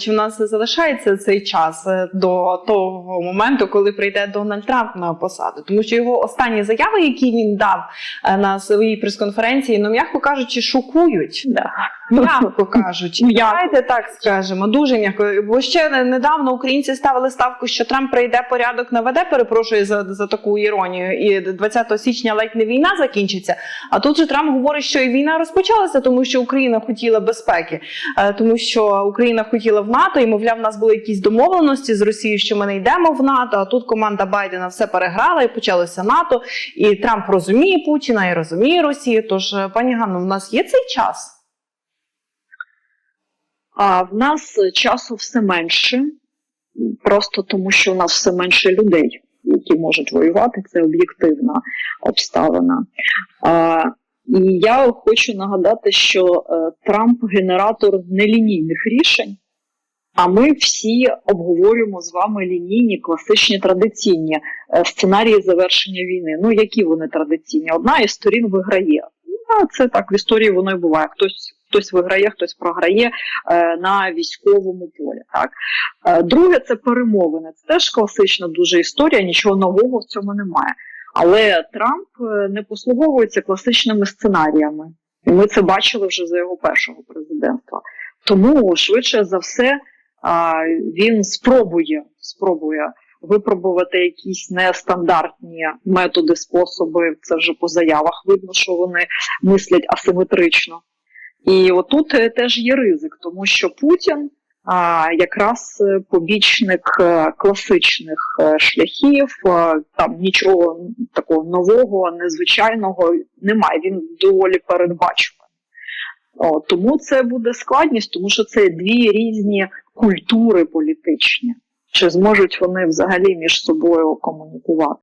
чи в нас залишається цей час е, до того моменту, коли прийде Дональд Трамп на посаду? Тому що його останні заяви, які він дав е, на своїй прес-конференції, ну м'яко кажучи, шокують. Да. М'яко кажучи, М'яко. давайте так скажемо, дуже м'яко. Бо ще недавно українці ставили ставку, що Трамп прийде порядок наведе. Перепрошую за, за таку іронію. І 20 січня ледь не війна закінчиться. А тут же Трамп говорить, що і війна розпочалася, тому що Україна хотіла безпеки, Е, тому що Україна хотіла в НАТО, і мовляв, в нас були якісь домовленості з Росією, що ми не йдемо в НАТО. А тут команда Байдена все переграла і почалося НАТО. І Трамп розуміє Путіна і розуміє Росію. Тож, е, пані Ганно, в нас є цей час. А в нас часу все менше, просто тому що у нас все менше людей, які можуть воювати. Це об'єктивна обставина. А, і я хочу нагадати, що е, Трамп генератор нелінійних рішень. А ми всі обговорюємо з вами лінійні, класичні традиційні е, сценарії завершення війни. Ну, які вони традиційні? Одна із сторін виграє. Ну, це так в історії воно і буває. Хтось хтось виграє, хтось програє е, на військовому полі. Так е, друге, це перемовини. Це теж класична дуже історія, нічого нового в цьому немає. Але Трамп е, не послуговується класичними сценаріями, і ми це бачили вже за його першого президентства. Тому швидше за все він спробує спробує випробувати якісь нестандартні методи, способи. Це вже по заявах видно, що вони мислять асиметрично. І отут е, теж є ризик, тому що Путін а, якраз е, побічник е, класичних шляхів, там нічого такого нового, незвичайного немає. Він доволі передбачуваний. Тому це буде складність, тому що це дві різні культури політичні. Чи зможуть вони взагалі між собою комунікувати?